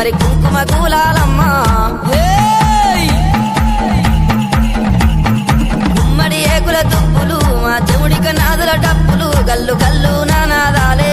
మరి కుంకుమ కూలాలమ్మా గుమ్మడి ఏకుల తుప్పులు మా చెవుడిక నాదుల డప్పులు గల్లు గల్లు నానాదాలే.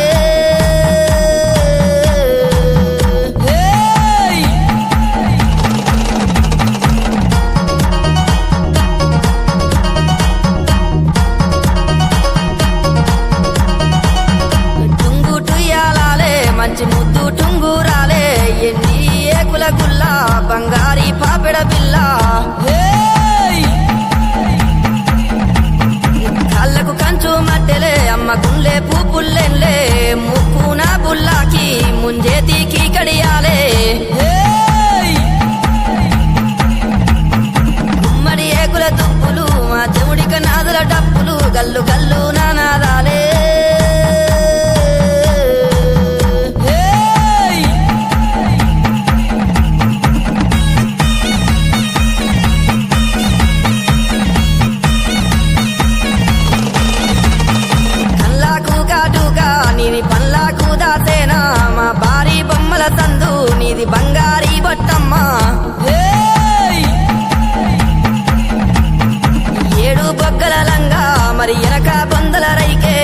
గుల్ల బంగారి పాపిడ బిల్ల. కళ్ళకు కంచు మట్టెలే అమ్మ గుండె పూపుల్లెన్లే ಬಾರಿ ಎನಕ ಬಂದಲ ರೈಕೆ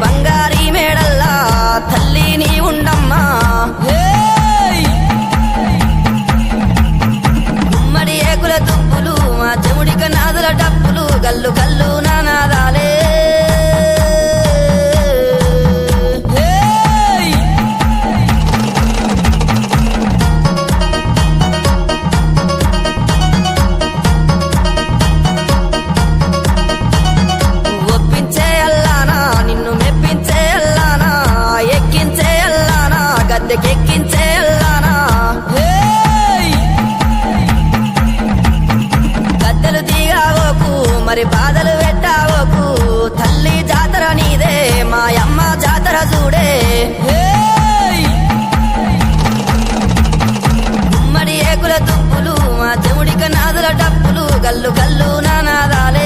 ಬಂಗಾರಿ ಮೇಡಲ್ಲ ತಲ್ಲಿ ನೀ ಉಂಡಮ್ಮ ఉమ్మడి ఏకుల దుప్పులు మా చెముడిక నాదుల డప్పులు గల్లు డప్పులు మా చెవుడిక నాదుల డప్పులు గల్లు గల్లు నానాదాలే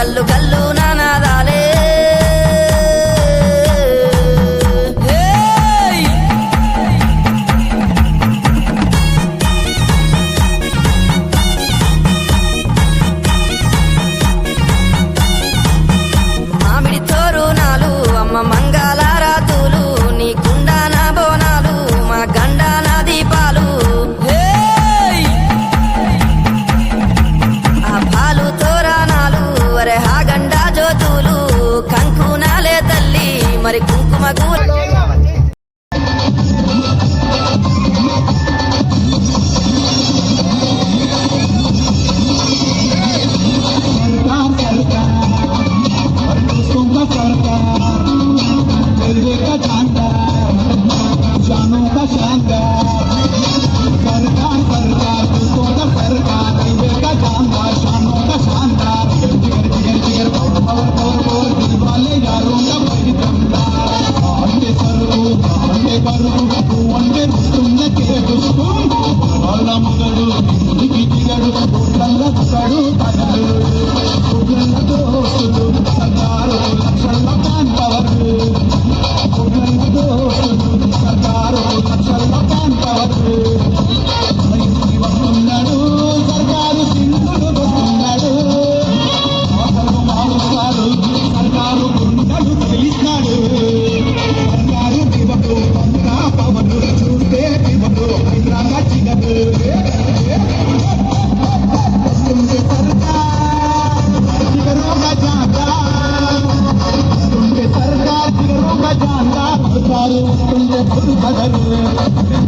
గల్లు గల్లు పరుతుడు అంటే రుస్తున్న కేదుస్తూ బలముగడు దిగి దిగడు గుడ్లల్ల తడు తగడు గుడ్లతో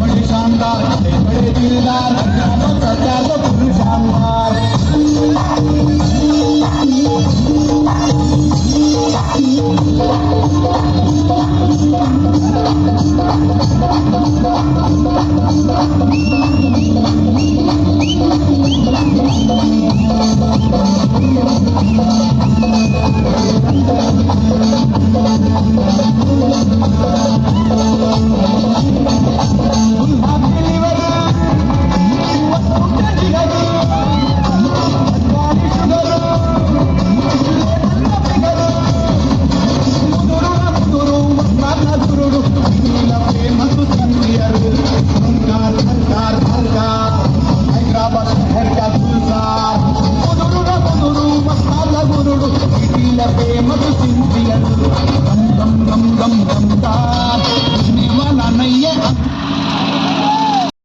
बड़े शानदार बड़े दिलदार सरकार शानदार